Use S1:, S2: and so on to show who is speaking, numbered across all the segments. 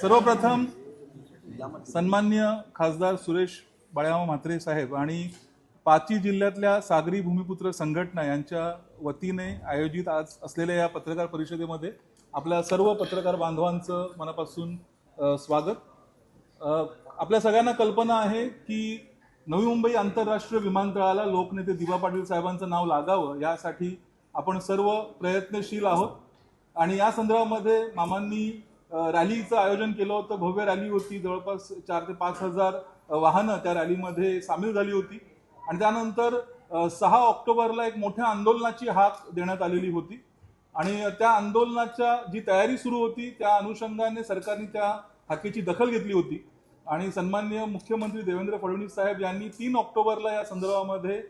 S1: सर्वप्रथम सन्मान्य खासदार सुरेश बाळाराव म्हात्रे साहेब आणि पाची जिल्ह्यातल्या सागरी भूमिपुत्र संघटना यांच्या वतीने आयोजित आज असलेल्या या पत्रकार परिषदेमध्ये आपल्या सर्व पत्रकार बांधवांचं मनापासून स्वागत. आपल्या सगळ्यांना कल्पना आहे की नवी मुंबई आंतरराष्ट्रीय विमानतळाला लोकनेते दिवा पाटील साहेबांचं नाव लागावं यासाठी आपण सर्व प्रयत्नशील आहोत. आणि या संदर्भामध्ये मामांनी रॅलीचं आयोजन केलं होतं. भव्य रॅली होती. जवळपास चार ते पाच हजार वाहनं त्या रॅलीमध्ये सामील झाली होती. आणि त्यानंतर सहा ऑक्टोबरला एक मोठ्या आंदोलनाची हाक देण्यात आलेली होती. आणि त्या आंदोलनाच्या जी तयारी सुरू होती त्या अनुषंगाने सरकारने त्या हाकेची दखल घेतली होती. आणि सन्माननीय मुख्यमंत्री देवेंद्र फडणवीस साहेब यांनी तीन ऑक्टोबरला या संदर्भामध्ये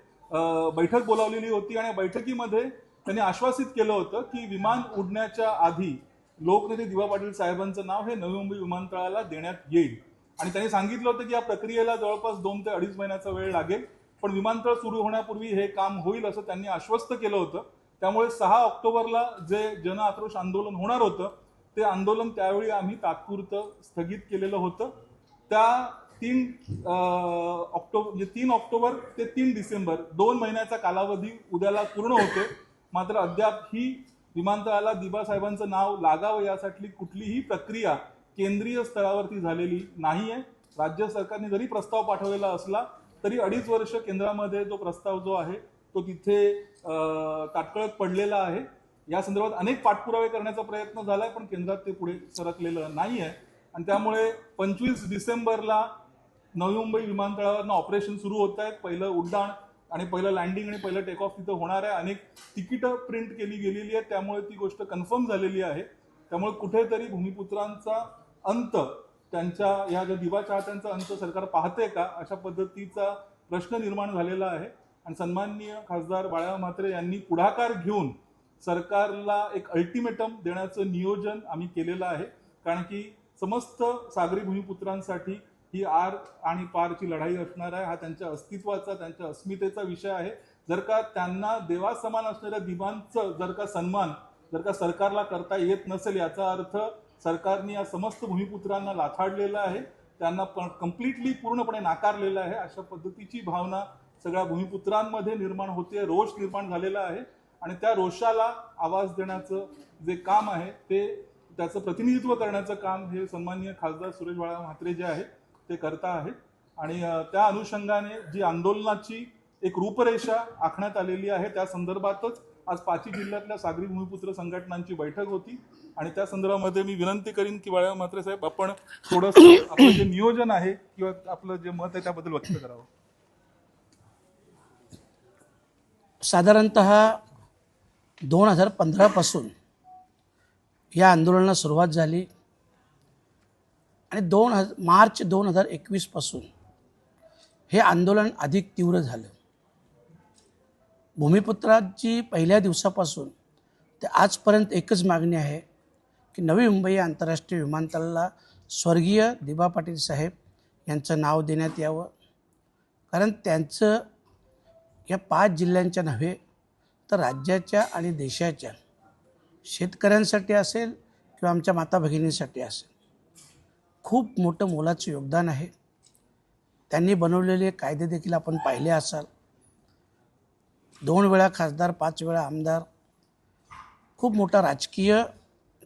S1: बैठक बोलावलेली होती. आणि या बैठकीमध्ये त्यांनी आश्वासित केलं होतं की विमान उडण्याच्या आधी लोकनेते दिवा पाटील साहेबांचं नाव हे नवी मुंबई विमानतळाला देण्यात येईल. आणि त्यांनी सांगितलं होतं की या प्रक्रियेला जवळपास दोन ते अडीच महिन्याचा वेळ लागेल पण विमानतळ सुरू होण्यापूर्वी हे काम होईल असं त्यांनी आश्वस्त केलं होतं. त्यामुळे सहा ऑक्टोबरला जे जन आक्रोश आंदोलन होणार होतं ते आंदोलन त्यावेळी आम्ही तात्पुरतं स्थगित केलेलं होतं. त्या तीन ऑक्टोबर म्हणजे तीन ऑक्टोबर ते तीन डिसेंबर दोन महिन्याचा कालावधी उद्याला पूर्ण होतो मात्र अद्याप ही विमानतळाला दिबासाहेबांचं नाव लागावं यासाठी कुठलीही प्रक्रिया केंद्रीय स्तरावरती झालेली नाही आहे राज्य सरकारने जरी प्रस्ताव पाठवलेला असला तरी अडीच वर्ष केंद्रामध्ये जो प्रस्ताव जो आहे तो तिथे ताटकळत पडलेला आहे. या संदर्भात अनेक पाठपुरावे करण्याचा प्रयत्न झाला आहे पण केंद्रात ते पुढे सरकलेलं नाही आहे आणि त्यामुळे पंचवीस डिसेंबरला नवी मुंबई विमानतळावरनं ऑपरेशन सुरू होत आहेत. पहिलं उड्डाण आणि पहिलं लँडिंग आणि पहिलं टेक ऑफ तिथं होणार आहे. अनेक तिकीटं प्रिंट केली गेलेली आहेत. त्यामुळे ती गोष्ट कन्फर्म झालेली आहे. त्यामुळे कुठेतरी भूमिपुत्रांचा अंत त्यांच्या या ज्या दिवा चाहत्यांचा अंत सरकार पाहते का अशा पद्धतीचा प्रश्न निर्माण झालेला आहे. आणि सन्माननीय खासदार बाळाराव म्हात्रे यांनी पुढाकार घेऊन सरकारला एक अल्टिमेटम देण्याचं नियोजन आम्ही केलेलं आहे. कारण की समस्त सागरी भूमिपुत्रांसाठी ही आर आणि पारची लढाई असणार आहे हा त्यांच्या अस्तित्वाचा त्यांच्या अस्मितेचा विषय आहे. जर का त्यांना देवासमान असणाऱ्या दिवांचं जर का सन्मान जर का सरकारला करता येत नसेल याचा अर्थ सरकारने या समस्त भूमिपुत्रांना लाथाडलेलं आहे त्यांना कम्प्लिटली पूर्णपणे नाकारलेलं आहे अशा पद्धतीची भावना सगळ्या भूमिपुत्रांमध्ये निर्माण होते रोष निर्माण झालेला आहे. आणि त्या रोषाला आवाज देण्याचं जे काम आहे ते त्याचं प्रतिनिधित्व करण्याचं काम हे सन्माननीय खासदार सुरेश बाळा म्हात्रे जे आहे ते करता आहे आणि त्या अनुषंगाने जी आंदोलनाची एक रूपरेषा आखण्यात आलेली आहे त्या संदर्भातच आज पाची जिल्ह्यातल्या सागरी भूमिपुत्र संघटनांची बैठक होती. आणि त्या संदर्भामध्ये मी विनंती करीन की बाळा म्हात्रे साहेब आपण थोडंसं आपलं जे नियोजन आहे किंवा आपलं जे मत आहे त्याबद्दल व्यक्त करावं.
S2: साधारणत दोन हजार पंधरापासून या आंदोलनाला सुरुवात झाली. आणि दोन हज मार्च दोन हजार एकवीसपासून हे आंदोलन अधिक तीव्र झालं. भूमिपुत्राची पहिल्या दिवसापासून ते आजपर्यंत एकच मागणी आहे की नवी मुंबई आंतरराष्ट्रीय विमानतळाला स्वर्गीय दिबा पाटील साहेब यांचं नाव देण्यात यावं. कारण त्यांचं या पाच जिल्ह्यांच्या नव्हे तर राज्याच्या आणि देशाच्या शेतकऱ्यांसाठी असेल किंवा आमच्या माता भगिनींसाठी असेल. खूप मोठं मोलाचं योगदान आहे. त्यांनी बनवलेले कायदे देखील आपण पाहिले असाल. दोन वेळा खासदार पाच वेळा आमदार. खूप मोठा राजकीय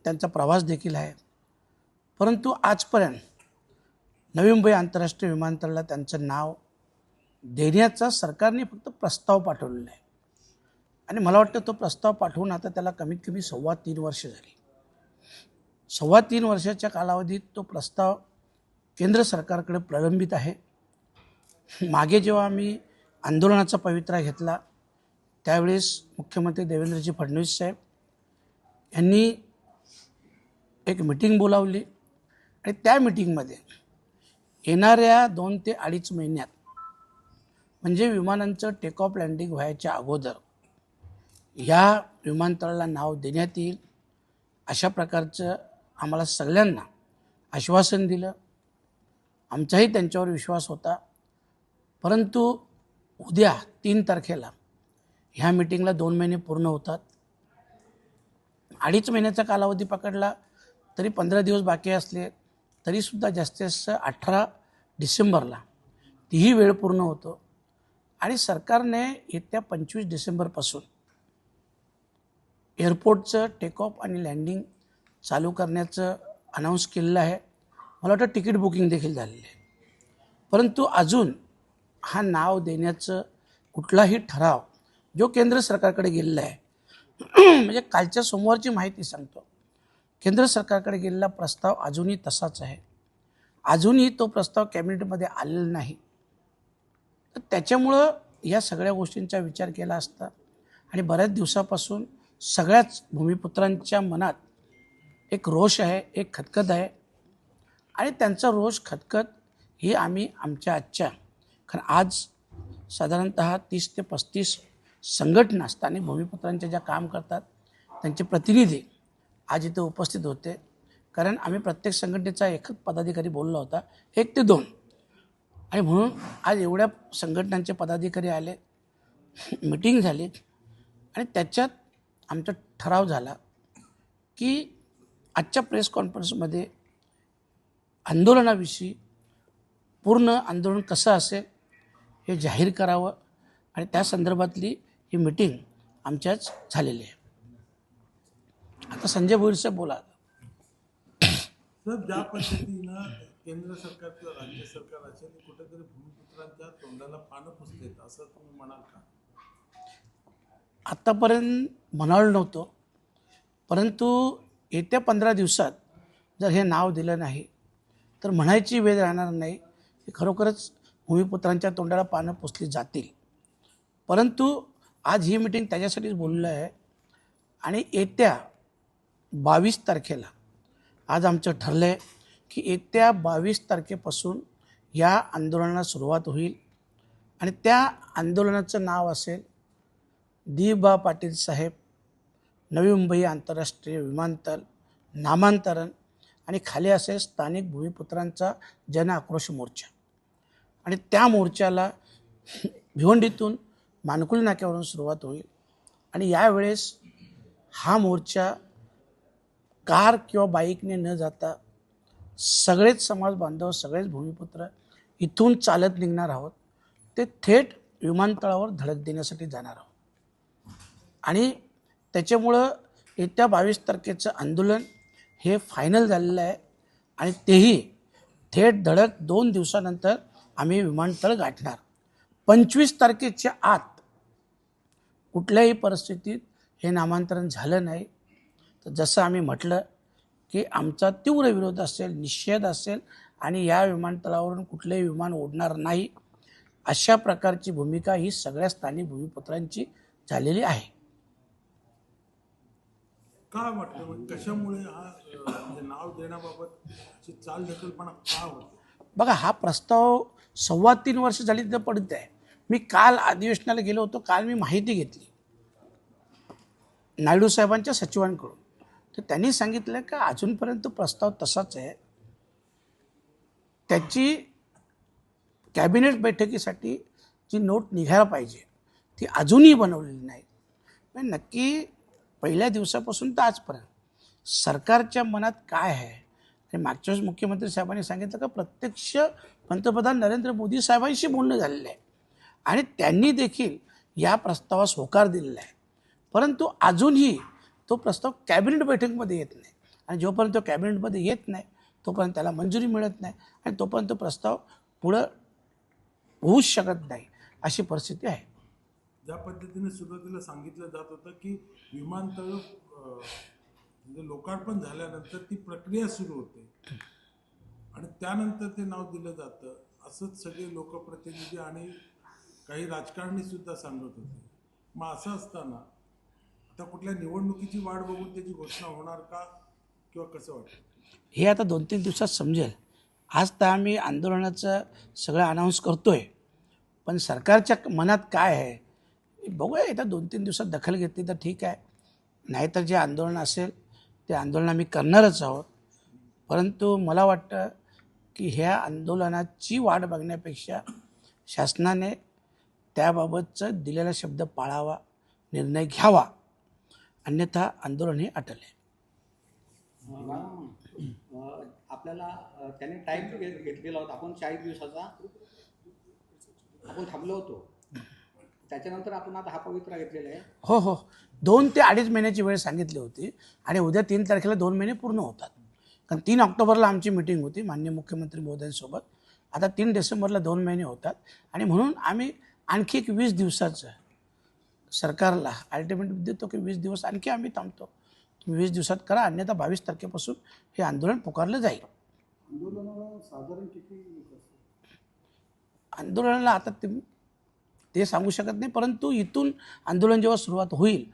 S2: त्यांचा प्रवास देखील आहे. परंतु आजपर्यंत नवी मुंबई आंतरराष्ट्रीय विमानतळाला त्यांचं नाव देण्याचा सरकारने फक्त प्रस्ताव पाठवलेला आहे. आणि मला वाटतं तो प्रस्ताव पाठवून आता त्याला कमीत कमी सव्वा तीन वर्ष झाली. सव्वा तीन वर्षाच्या कालावधीत तो प्रस्ताव केंद्र सरकारकडे प्रलंबित आहे. मागे जेव्हा आम्ही आंदोलनाचा पवित्रा घेतला त्यावेळेस मुख्यमंत्री देवेंद्रजी फडणवीस साहेब यांनी एक मिटिंग बोलावली आणि त्या मिटिंगमध्ये येणाऱ्या दोन ते अडीच महिन्यात म्हणजे विमानांचं टेक ऑफ लँडिंग व्हायच्या अगोदर या विमानतळाला नाव देण्यात येईल अशा प्रकारचं आम्हाला सगळ्यांना आश्वासन दिलं. आमचाही त्यांच्यावर विश्वास होता. परंतु उद्या तीन तारखेला ह्या मिटिंगला दोन महिने पूर्ण होतात. अडीच महिन्याचा कालावधी पकडला तरी पंधरा दिवस बाकी असले तरीसुद्धा जास्तीत जास्त अठरा डिसेंबरला तीही वेळ पूर्ण होतो. आणि सरकारने येत्या पंचवीस डिसेंबरपासून एअरपोर्टचं टेक ऑफ आणि लँडिंग चालू करण्याचं अनाऊन्स केलेलं आहे. मला वाटतं तिकीट बुकिंग देखील झालेलं आहे. परंतु अजून हा नाव देण्याचं कुठलाही ठराव जो केंद्र सरकारकडे गेलेला आहे म्हणजे कालच्या सोमवारची माहिती सांगतो. केंद्र सरकारकडे गेलेला प्रस्ताव अजूनही तसाच आहे. अजूनही तो प्रस्ताव कॅबिनेटमध्ये आलेला नाही. तर त्याच्यामुळं या सगळ्या गोष्टींचा विचार केला असता आणि बऱ्याच दिवसापासून सगळ्याच भूमिपुत्रांच्या मनात एक रोष आहे एक खतखत आहे. आणि त्यांचा रोष खतखत ही आम्ही आमच्या आजच्या कारण आज साधारणत तीस ते पस्तीस संघटना स्थानिक भूमिपुत्रांच्या ज्या काम करतात त्यांचे प्रतिनिधी आज इथे उपस्थित होते. कारण आम्ही प्रत्येक संघटनेचा एकच पदाधिकारी बोलला होता एक ते दोन. आणि म्हणून आज एवढ्या संघटनांचे पदाधिकारी आले मिटिंग झाली. आणि त्याच्यात आमचा ठराव झाला की आजच्या प्रेस कॉन्फरन्समध्ये आंदोलनाविषयी पूर्ण आंदोलन कसं असेल हे जाहीर करावं आणि त्या संदर्भातली ही मिटिंग आमच्याच झालेली आहे. आता संजय भोईरसाहेब बोला.
S3: सर ज्या पद्धतीनं केंद्र सरकार किंवा राज्य सरकार असेल कुठेतरी भूमिपुत्रांच्या तोंडाला पानं पुसलेत असं तुम्ही म्हणाल का?
S2: आत्तापर्यंत म्हणालो नव्हतो परंतु येत्या पंधरा दिवसात जर हे नाव दिलं नाही तर म्हणायची वेळ राहणार नाही की खरोखरच भूमिपुत्रांच्या तोंडाला पानं पुसली जातील. परंतु आज ही मिटिंग त्याच्यासाठीच बोललं आहे आणि येत्या बावीस तारखेला आज आमचं ठरलं आहे की येत्या बावीस तारखेपासून या आंदोलनाला सुरुवात होईल आणि त्या आंदोलनाचं नाव असेल दी बा पाटील साहेब नवी मुंबई आंतरराष्ट्रीय विमानतळ नामांतरण आणि खाली असेल स्थानिक भूमिपुत्रांचा जन आक्रोश मोर्चा. आणि त्या मोर्चाला भिवंडीतून मानकुली नाक्यावरून सुरुवात होईल. आणि यावेळेस हा मोर्चा कार किंवा बाईकने न जाता सगळेच समाज बांधव सगळेच भूमिपुत्र इथून चालत निघणार आहोत. ते थेट विमानतळावर धडक देण्यासाठी जाणार आहोत. आणि त्याच्यामुळं येत्या बावीस तारखेचं आंदोलन हे फायनल झालेलं आहे. आणि तेही थेट धडक दोन दिवसानंतर आम्ही विमानतळ गाठणार. पंचवीस तारखेच्या आत कुठल्याही परिस्थितीत हे नामांतरण झालं नाही. तर जसं आम्ही म्हटलं की आमचा तीव्र विरोध असेल निषेध असेल आणि या विमानतळावरून कुठलंही विमान ओढणार नाही अशा प्रकारची भूमिका ही सगळ्या स्थानिक भूमिपुत्रांची झालेली आहे.
S3: काय वाटतं? मग कशामुळे हा म्हणजे नाव देण्याबाबत अशी चाल ढकलपणा का होते?
S2: बघा हा प्रस्ताव सव्वा तीन वर्ष झाली तिथं पडत आहे. मी काल अधिवेशनाला गेलो होतो काल मी माहिती घेतली. नायडू साहेबांच्या सचिवांकडून. तर त्यांनी सांगितलं का अजूनपर्यंत प्रस्ताव तसाच आहे. त्याची कॅबिनेट बैठकीसाठी जी नोट निघायला पाहिजे ती अजूनही बनवलेली नाही म्हणजे नक्की पहिल्या दिवसापासून तर आजपर्यंत. सरकारच्या मनात काय आहे? आणि मागच्या वेळेस मुख्यमंत्री साहेबांनी सांगितलं का प्रत्यक्ष पंतप्रधान नरेंद्र मोदी साहेबांशी बोलणं झालेलं आहे. आणि त्यांनी देखील या प्रस्तावास होकार दिलेला आहे. परंतु अजूनही तो प्रस्ताव कॅबिनेट बैठकमध्ये येत नाही. आणि जोपर्यंत तो कॅबिनेटमध्ये येत नाही तोपर्यंत त्याला मंजुरी मिळत नाही आणि तोपर्यंत तो प्रस्ताव पुढं होऊच शकत नाही अशी परिस्थिती आहे.
S3: ज्या पद्धतीने सुरुवातीला सांगितलं जात होतं की विमानतळ म्हणजे लोकार्पण झाल्यानंतर ती प्रक्रिया सुरू होते. आणि त्यानंतर ते नाव दिलं जातं. असंच सगळे लोकप्रतिनिधी आणि काही राजकारणी सुद्धा सांगत होते. मग असं असताना आता कुठल्या निवडणुकीची वाढ बघून त्याची घोषणा होणार का किंवा कसं वाटतं?
S2: हे आता दोन तीन दिवसात समजेल. आज तर आम्ही आंदोलनाचं सगळं अनाऊन्स करतोय. पण सरकारच्या मनात काय आहे? बघूया येत्या दोन तीन दिवसात दखल घेतली तर ठीक आहे. नाहीतर जे आंदोलन असेल ते आंदोलन आम्ही करणारच आहोत. परंतु मला वाटतं की ह्या आंदोलनाची वाट बघण्यापेक्षा शासनाने त्याबाबतचं दिलेला शब्द पाळावा निर्णय घ्यावा. अन्यथा आंदोलन हे अटल आहे.
S4: आपल्याला त्याने टाईम घेतलेला होता. आपण चाळीस दिवसाचा आपण थांबलो होतो. त्याच्यानंतर आपण आता हा पवित्रा घेतलेला आहे.
S2: हो हो. दोन ते अडीच महिन्याची वेळ सांगितली होती आणि उद्या तीन तारखेला दोन महिने पूर्ण होतात. कारण तीन ऑक्टोबरला आमची मिटिंग होती मान्य मुख्यमंत्री महोदयांसोबत. आता तीन डिसेंबरला दोन महिने होतात आणि म्हणून आम्ही आणखी एक वीस दिवसाचं सरकारला अल्टिमेट देतो की वीस दिवस आणखी आम्ही थांबतो. तुम्ही वीस दिवसात करा अन्यथा बावीस तारखेपासून हे आंदोलन पुकारलं जाईल. आंदोलनाला आता ते ते सांगू शकत नाही. परंतु इथून आंदोलन जेव्हा सुरुवात होईल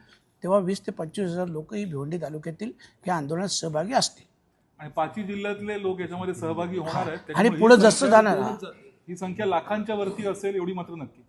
S2: तेव्हा वीस ते पंचवीस हजार लोक ही भिवंडी तालुक्यातील या आंदोलनात सहभागी असतील.
S1: आणि पाचही जिल्ह्यातले लोक याच्यामध्ये सहभागी होणार आहेत.
S2: आणि पुढे जसं जाणार.
S1: ही संख्या लाखांच्या वरती असेल एवढी मात्र नक्की.